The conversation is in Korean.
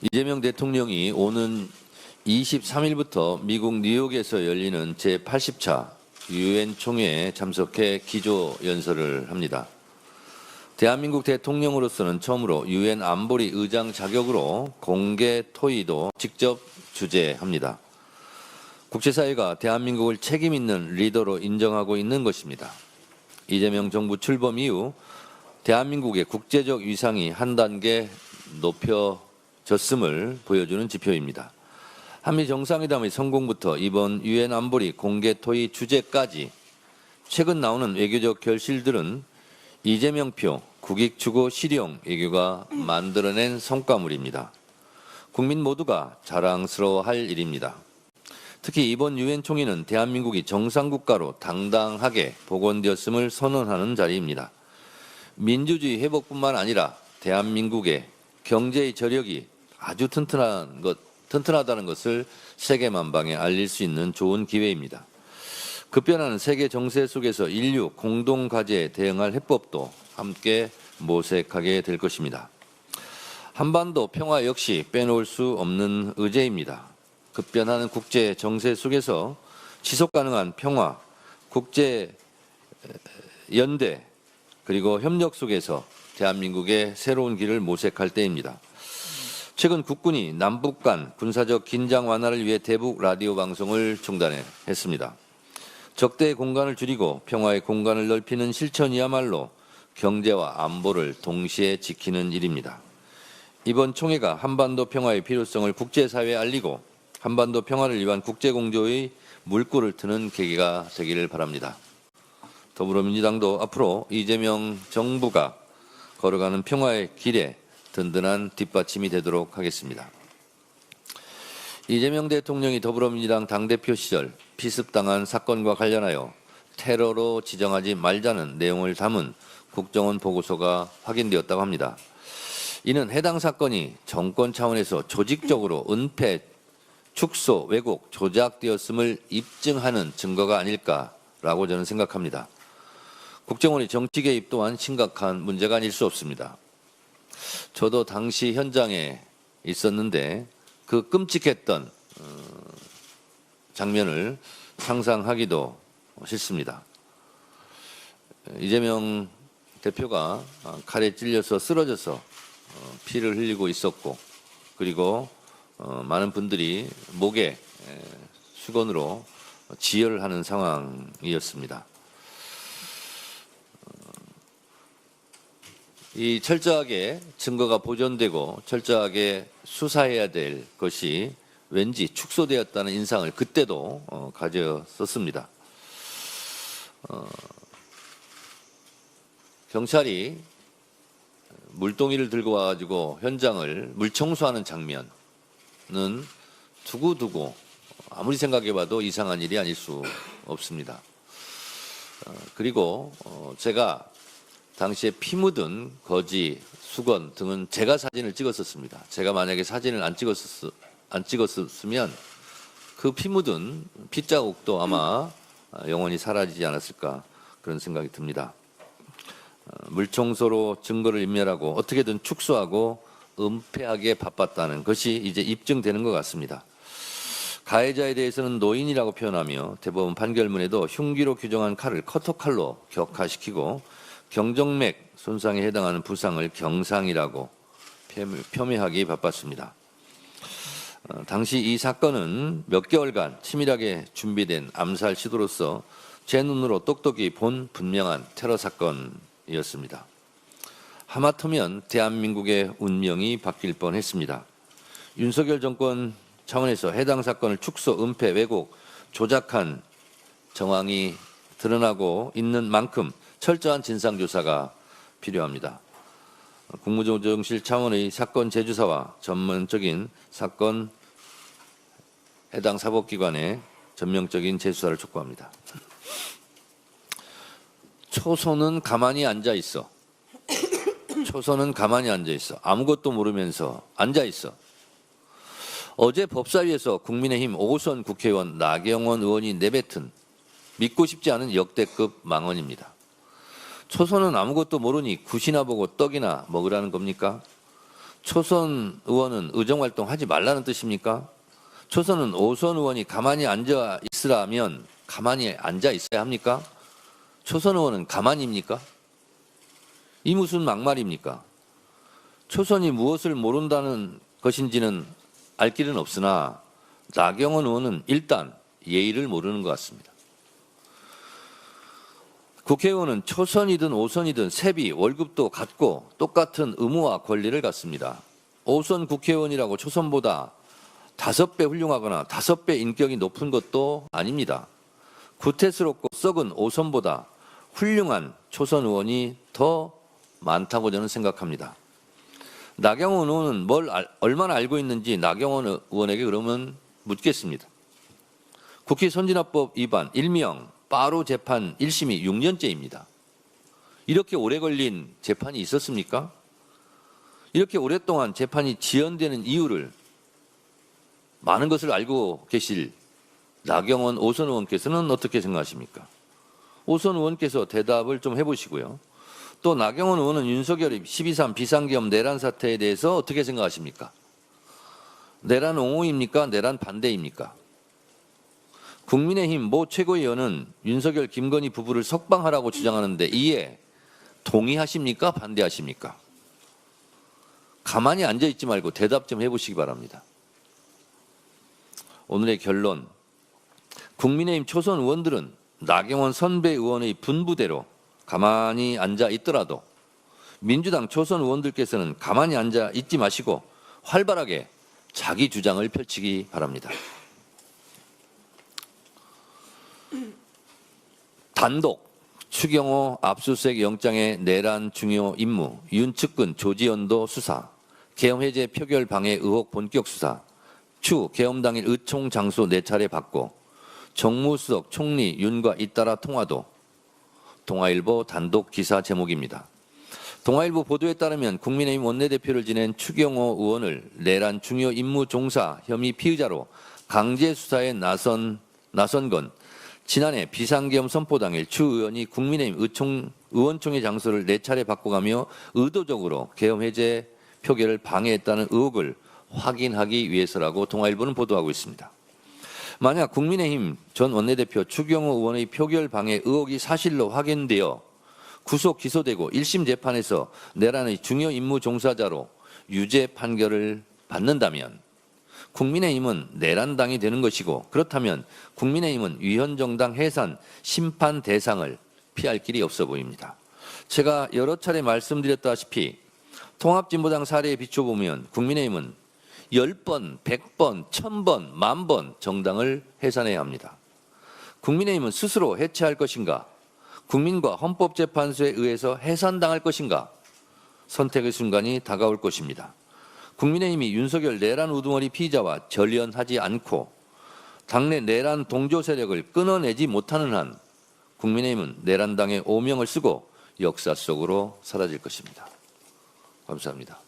이재명 대통령이 오는 23일부터 미국 뉴욕에서 열리는 제80차 유엔 총회에 참석해 기조 연설을 합니다. 대한민국 대통령으로서는 처음으로 유엔 안보리 의장 자격으로 공개 토의도 직접 주재합니다. 국제사회가 대한민국을 책임 있는 리더로 인정하고 있는 것입니다. 이재명 정부 출범 이후 대한민국의 국제적 위상이 한 단계 높여 졌음을 보여주는 지표입니다. 한미 정상회담의 성공부터 이번 유엔 안보리 공개 토의 주제까지 최근 나오는 외교적 결실들은 이재명표 국익 추구 실용 외교가 만들어낸 성과물입니다. 국민 모두가 자랑스러워할 일입니다. 특히 이번 유엔 총회는 대한민국이 정상 국가로 당당하게 복원되었음을 선언하는 자리입니다. 민주주의 회복뿐만 아니라 대한민국의 경제의 저력이 아주 튼튼한 것, 튼튼하다는 것을 세계 만방에 알릴 수 있는 좋은 기회입니다. 급변하는 세계 정세 속에서 인류 공동 과제에 대응할 해법도 함께 모색하게 될 것입니다. 한반도 평화 역시 빼놓을 수 없는 의제입니다. 급변하는 국제 정세 속에서 지속 가능한 평화, 국제 연대 그리고 협력 속에서 대한민국의 새로운 길을 모색할 때입니다. 최근 국군이 남북 간 군사적 긴장 완화를 위해 대북 라디오 방송을 중단했습니다. 적대의 공간을 줄이고 평화의 공간을 넓히는 실천이야말로 경제와 안보를 동시에 지키는 일입니다. 이번 총회가 한반도 평화의 필요성을 국제사회에 알리고 한반도 평화를 위한 국제공조의 물꼬를 트는 계기가 되기를 바랍니다. 더불어민주당도 앞으로 이재명 정부가 걸어가는 평화의 길에 든든한 뒷받침이 되도록 하겠습니다. 이재명 대통령이 더불어민주당 당대표 시절 피습당한 사건과 관련하여 테러로 지정하지 말자는 내용을 담은 국정원 보고서가 확인되었다고 합니다. 이는 해당 사건이 정권 차원에서 조직적으로 은폐, 축소, 왜곡, 조작되었음을 입증하는 증거가 아닐까라고 저는 생각합니다. 국정원의 정치 개입 또한 심각한 문제가 아닐 수 없습니다. 저도 당시 현장에 있었는데 그 끔찍했던 어, 장면을 상상하기도 싫습니다. 이재명 대표가 칼에 찔려서 쓰러져서 어, 피를 흘리고 있었고 그리고 어, 많은 분들이 목에 에, 수건으로 지혈을 하는 상황이었습니다. 이 철저하게 증거가 보존되고 철저하게 수사해야 될 것이 왠지 축소되었다는 인상을 그때도 어, 가졌었습니다. 어, 경찰이 물동이를 들고 와가지고 현장을 물청소하는 장면은 두고두고 아무리 생각해봐도 이상한 일이 아닐 수 없습니다. 어, 그리고 어, 제가 당시에 피 묻은 거지, 수건 등은 제가 사진을 찍었었습니다. 제가 만약에 사진을 안 찍었었, 안 찍었으면 그 피 묻은 핏자국도 아마 영원히 사라지지 않았을까 그런 생각이 듭니다. 어, 물청소로 증거를 인멸하고 어떻게든 축소하고 은폐하기에 바빴다는 것이 이제 입증되는 것 같습니다. 가해자에 대해서는 노인이라고 표현하며 대법원 판결문에도 흉기로 규정한 칼을 커터칼로 격화시키고 경정맥 손상에 해당하는 부상을 경상이라고 폄훼하기 바빴습니다. 어, 당시 이 사건은 몇 개월간 치밀하게 준비된 암살 시도로서 제 눈으로 똑똑히 본 분명한 테러 사건이었습니다. 하마터면 대한민국의 운명이 바뀔 뻔했습니다. 윤석열 정권 차원에서 해당 사건을 축소, 은폐, 왜곡, 조작한 정황이 드러나고 있는 만큼 철저한 진상조사가 필요합니다. 국무조정실 차원의 사건 제주사와 전문적인 사건 해당 사법기관의 전면적인 재수사를 촉구합니다. 초선은 가만히 앉아 있어. 초선은 가만히 앉아 있어. 아무것도 모르면서 앉아 있어. 어제 법사위에서 국민의힘 오선 국회의원 나경원 의원이 내뱉은 믿고 싶지 않은 역대급 망언입니다. 초선은 아무것도 모르니 굿이나 보고 떡이나 먹으라는 겁니까? 초선 의원은 의정 활동 하지 말라는 뜻입니까? 초선은 오선 의원이 가만히 앉아 있으라면 가만히 앉아 있어야 합니까? 초선 의원은 가만입니까? 이 무슨 막말입니까? 초선이 무엇을 모른다는 것인지는 알 길은 없으나 나경원 의원은 일단 예의를 모르는 것 같습니다. 국회의원은 초선이든 오선이든 세비, 월급도 같고 똑같은 의무와 권리를 갖습니다. 오선 국회의원이라고 초선보다 다섯 배 훌륭하거나 다섯 배 인격이 높은 것도 아닙니다. 구태스럽고 썩은 오선보다 훌륭한 초선 의원이 더 많다고 저는 생각합니다. 나경원 의원은 뭘 알- 얼마나 알고 있는지 나경원 의원에게 그러면 묻겠습니다. 국회 선진화법 위반 일명 빠루 재판 1심이 6년째입니다. 이렇게 오래 걸린 재판이 있었습니까? 이렇게 오랫동안 재판이 지연되는 이유를 많은 것을 알고 계실 나경원 오선 의원께서는 어떻게 생각하십니까? 오선 의원께서 대답을 좀 해보시고요. 또 나경원 의원은 윤석열이 12.3 비상계엄 내란 사태에 대해서 어떻게 생각하십니까? 내란 옹호입니까? 내란 반대입니까? 국민의힘 모 최고위원은 윤석열 김건희 부부를 석방하라고 주장하는데 이에 동의하십니까? 반대하십니까? 가만히 앉아 있지 말고 대답 좀 해보시기 바랍니다. 오늘의 결론. 국민의힘 초선 의원들은 나경원 선배 의원의 분부대로 가만히 앉아 있더라도 민주당 초선 의원들께서는 가만히 앉아 있지 마시고 활발하게 자기 주장을 펼치기 바랍니다. 단독 추경호 압수수색 영장의 내란 중요 임무 윤측근 조지연도 수사 계엄 해제 표결 방해 의혹 본격 수사 추 계엄 당일 의총 장소 네 차례 받고 정무수석 총리 윤과 잇따라 통화도 동아일보 단독 기사 제목입니다. 동아일보 보도에 따르면 국민의힘 원내대표를 지낸 추경호 의원을 내란 중요 임무 종사 혐의 피의자로 강제 수사에 나선 나선 건 지난해 비상계엄 선포 당일 추 의원이 국민의힘 의총 의원총회 장소를 네 차례 바꿔가며 의도적으로 계엄 해제 표결을 방해했다는 의혹을 확인하기 위해서라고 동아일보는 보도하고 있습니다. 만약 국민의힘 전 원내대표 추경호 의원의 표결 방해 의혹이 사실로 확인되어 구속 기소되고 1심 재판에서 내란의 중요 임무 종사자로 유죄 판결을 받는다면 국민의힘은 내란당이 되는 것이고 그렇다면 국민의힘은 위헌정당 해산 심판 대상을 피할 길이 없어 보입니다. 제가 여러 차례 말씀드렸다시피 통합진보당 사례에 비춰보면 국민의힘은 10번, 100번, 1000번, 만번 정당을 해산해야 합니다. 국민의힘은 스스로 해체할 것인가? 국민과 헌법재판소에 의해서 해산당할 것인가? 선택의 순간이 다가올 것입니다. 국민의힘이 윤석열 내란 우두머리 피의자와 절연하지 않고 당내 내란 동조 세력을 끊어내지 못하는 한 국민의힘은 내란당의 오명을 쓰고 역사 속으로 사라질 것입니다. 감사합니다.